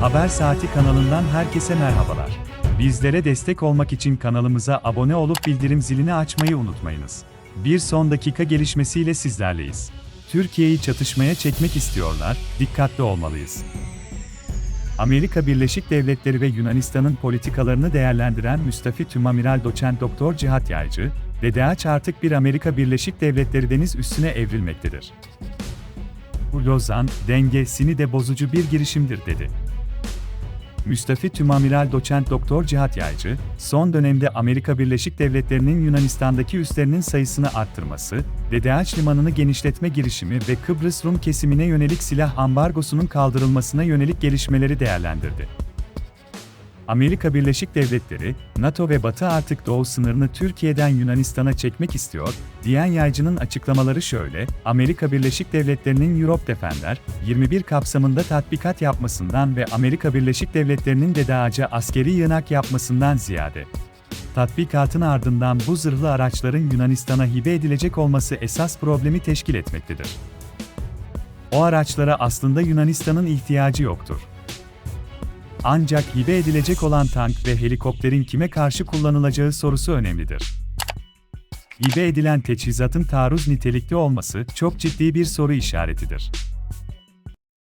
Haber Saati kanalından herkese merhabalar. Bizlere destek olmak için kanalımıza abone olup bildirim zilini açmayı unutmayınız. Bir son dakika gelişmesiyle sizlerleyiz. Türkiye'yi çatışmaya çekmek istiyorlar, dikkatli olmalıyız. Amerika Birleşik Devletleri ve Yunanistan'ın politikalarını değerlendiren Müstafi Tümamiral Doçent Doktor Cihat Yaycı, DDH artık bir Amerika Birleşik Devletleri deniz üssüne evrilmektedir. Bu Lozan, dengesini de bozucu bir girişimdir dedi. Müstafi Tümamiral Doçent Doktor Cihat Yaycı, son dönemde Amerika Birleşik Devletleri'nin Yunanistan'daki üslerinin sayısını arttırması, DDH limanını genişletme girişimi ve Kıbrıs Rum kesimine yönelik silah ambargosunun kaldırılmasına yönelik gelişmeleri değerlendirdi. Amerika Birleşik Devletleri, NATO ve Batı artık doğu sınırını Türkiye'den Yunanistan'a çekmek istiyor, diyen yaycının açıklamaları şöyle, Amerika Birleşik Devletleri'nin Europe Defender, 21 kapsamında tatbikat yapmasından ve Amerika Birleşik Devletleri'nin de DAAC'a askeri yığınak yapmasından ziyade, tatbikatın ardından bu zırhlı araçların Yunanistan'a hibe edilecek olması esas problemi teşkil etmektedir. O araçlara aslında Yunanistan'ın ihtiyacı yoktur. Ancak hibe edilecek olan tank ve helikopterin kime karşı kullanılacağı sorusu önemlidir. Hibe edilen teçhizatın taarruz nitelikli olması çok ciddi bir soru işaretidir.